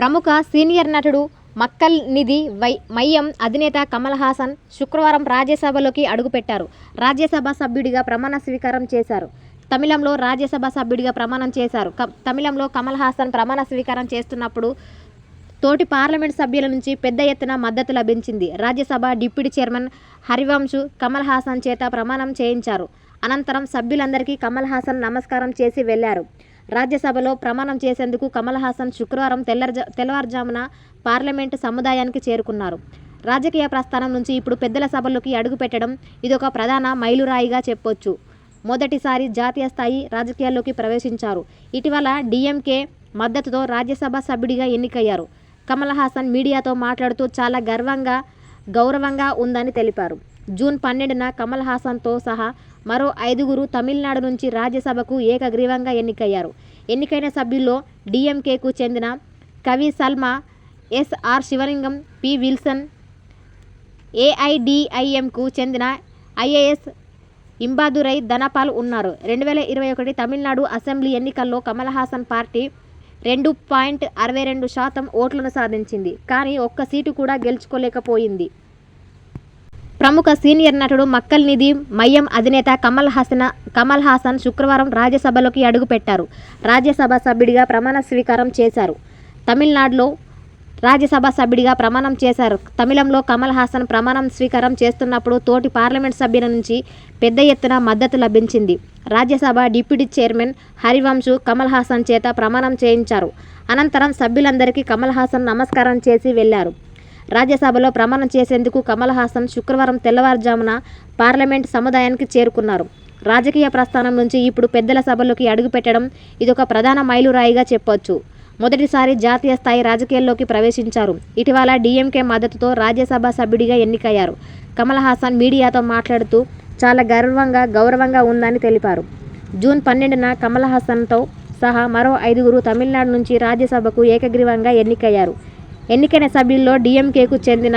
ప్రముఖ సీనియర్ నటుడు మక్కల్ నిధి వై మయ్యం అధినేత కమల్ హాసన్ శుక్రవారం రాజ్యసభలోకి అడుగుపెట్టారు. రాజ్యసభ సభ్యుడిగా ప్రమాణ స్వీకారం చేశారు. తమిళంలో రాజ్యసభ సభ్యుడిగా ప్రమాణం చేశారు. క- తమిళంలో కమల్ హాసన్ ప్రమాణ స్వీకారం చేస్తున్నప్పుడు తోటి పార్లమెంట్ సభ్యుల నుంచి పెద్ద ఎత్తున మద్దతు లభించింది. రాజ్యసభ డిప్యూటీ చైర్మన్ హరివంశు కమల్ హాసన్ చేత ప్రమాణం చేయించారు. అనంతరం సభ్యులందరికీ కమల్ హాసన్ నమస్కారం చేసి వెళ్ళారు. రాజ్యసభలో ప్రమాణం చేసేందుకు కమల్ హాసన్ శుక్రవారం తెల్లజా తెల్లవారుజామున పార్లమెంటు సముదాయానికి చేరుకున్నారు. రాజకీయ ప్రస్థానం నుంచి ఇప్పుడు పెద్దల సభలోకి అడుగుపెట్టడం ఇదొక ప్రధాన మైలురాయిగా చెప్పొచ్చు. మొదటిసారి జాతీయ స్థాయి రాజకీయాల్లోకి ప్రవేశించారు. ఇటీవల డీఎంకే మద్దతుతో రాజ్యసభ సభ్యుడిగా ఎన్నికయ్యారు. కమల్ హాసన్ మీడియాతో మాట్లాడుతూ చాలా గర్వంగా గౌరవంగా ఉందని తెలిపారు. జూన్ పన్నెండున కమల్ హాసన్తో సహా మరో ఐదుగురు తమిళనాడు నుంచి రాజ్యసభకు ఏకగ్రీవంగా ఎన్నికయ్యారు. ఎన్నికైన సభ్యుల్లో డిఎంకేకు చెందిన కవి Salma SR Sivalingam P Wilson ఏఐడిఐఎంకు చెందిన ఐఏఎస్ ఇంబాదురై ధనపాల్ ఉన్నారు. రెండు వేల ఇరవై ఒకటి తమిళనాడు అసెంబ్లీ ఎన్నికల్లో కమల్ హాసన్ పార్టీ రెండు పాయింట్ అరవై రెండు శాతం ఓట్లను సాధించింది. కానీ ఒక్క సీటు కూడా గెలుచుకోలేకపోయింది. ప్రముఖ సీనియర్ నటుడు మక్కల్ నిధి మయ్యం అధినేత కమల్ హాసన్ కమల్ హాసన్ శుక్రవారం రాజ్యసభలోకి అడుగుపెట్టారు. రాజ్యసభ సభ్యుడిగా ప్రమాణ స్వీకారం చేశారు. తమిళనాడులో రాజ్యసభ సభ్యుడిగా ప్రమాణం చేశారు. తమిళంలో కమల్ హాసన్ ప్రమాణం స్వీకారం చేస్తున్నప్పుడు తోటి పార్లమెంట్ సభ్యుల నుంచి పెద్ద ఎత్తున మద్దతు లభించింది. రాజ్యసభ డిప్యూటీ చైర్మన్ హరివంశ్ కమల్ హాసన్ చేత ప్రమాణం చేయించారు. అనంతరం సభ్యులందరికీ కమల్ హాసన్ నమస్కారం చేసి వెళ్ళారు. రాజ్యసభలో ప్రమాణం చేసేందుకు కమల్ హాసన్ శుక్రవారం తెల్లవారుజామున పార్లమెంట్ సముదాయానికి చేరుకున్నారు. రాజకీయ ప్రస్థానం నుంచి ఇప్పుడు పెద్దల సభలోకి అడుగుపెట్టడం ఇదొక ప్రధాన మైలురాయిగా చెప్పొచ్చు. మొదటిసారి జాతీయ స్థాయి రాజకీయాల్లోకి ప్రవేశించారు. ఇటీవల డీఎంకే మద్దతుతో రాజ్యసభ సభ్యుడిగా ఎన్నికయ్యారు. కమల్ హాసన్ మీడియాతో మాట్లాడుతూ చాలా గర్వంగా గౌరవంగా ఉందని తెలిపారు. జూన్ పన్నెండున కమల్ హాసన్తో సహా మరో ఐదుగురు తమిళనాడు నుంచి రాజ్యసభకు ఏకగ్రీవంగా ఎన్నికయ్యారు. ఎన్నికైన సభ్యుల్లో డీఎంకేకు చెందిన